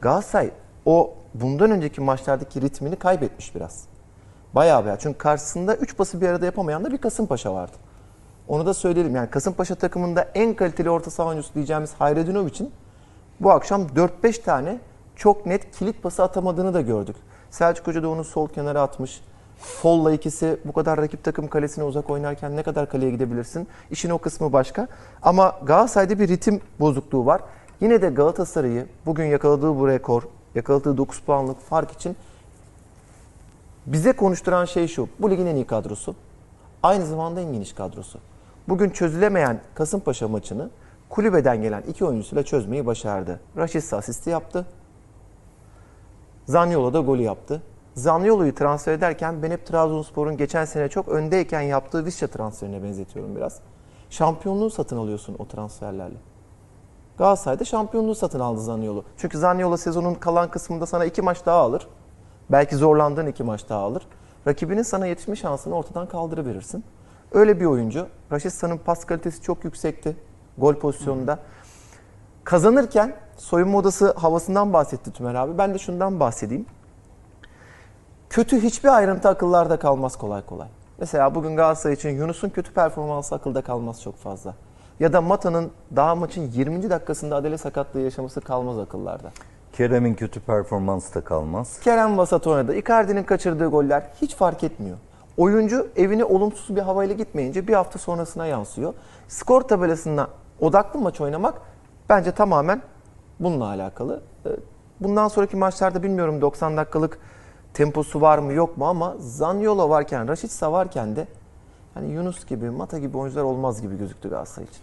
Galatasaray o bundan önceki maçlardaki ritmini kaybetmiş biraz. Bayağı bayağı. Çünkü karşısında 3 pası bir arada yapamayan da bir Kasımpaşa vardı. Onu da söyleyelim. Yani Kasımpaşa takımında en kaliteli orta saha oyuncusu diyeceğimiz Hayreddinoviç'in bu akşam 4-5 tane çok net kilit pası atamadığını da gördük. Selçuk Hoca da onu sol kenara atmış. Folla ikisi bu kadar rakip takım kalesine uzak oynarken ne kadar kaleye gidebilirsin? İşin o kısmı başka. Ama Galatasaray'da bir ritim bozukluğu var. Yine de Galatasaray'ı bugün yakaladığı bu rekor, yakaladığı 9 puanlık fark için bize konuşturan şey şu. Bu ligin en iyi kadrosu. Aynı zamanda en geniş kadrosu. Bugün çözülemeyen Kasımpaşa maçını kulübeden gelen iki oyuncusuyla çözmeyi başardı. Raşit asisti yaptı. Zaniolo da golü yaptı. Zaniolo'yu transfer ederken ben hep Trabzonspor'un geçen sene çok öndeyken yaptığı Visca transferine benzetiyorum biraz. Şampiyonluğu satın alıyorsun o transferlerle. Galatasaray'da şampiyonluğu satın aldı Zaniolo. Çünkü Zaniolo sezonun kalan kısmında sana iki maç daha alır. Belki zorlandığın iki maç daha alır. Rakibinin sana yetişme şansını ortadan kaldırıverirsin. Öyle bir oyuncu. Raşitsa'nın pas kalitesi çok yüksekti. Gol pozisyonunda. Kazanırken soyunma odası havasından bahsetti Tümer abi. Ben de şundan bahsedeyim. Kötü hiçbir ayrıntı akıllarda kalmaz kolay kolay. Mesela bugün Galatasaray için Yunus'un kötü performansı akılda kalmaz çok fazla. Ya da Mata'nın daha maçın 20. dakikasında adele sakatlığı yaşaması kalmaz akıllarda. Kerem'in kötü performansı da kalmaz. Kerem Vasat oynadı. Icardi'nin kaçırdığı goller hiç fark etmiyor. Oyuncu evine olumsuz bir havayla gitmeyince bir hafta sonrasına yansıyor. Skor tabelasına odaklı maç oynamak bence tamamen bununla alakalı. Ee, Bundan sonraki maçlarda bilmiyorum 90 dakikalık temposu var mı yok mu ama Zaniolo varken, Rashica varken de hani Yunus gibi, Mata gibi oyuncular olmaz gibi gözüktü Galatasaray için.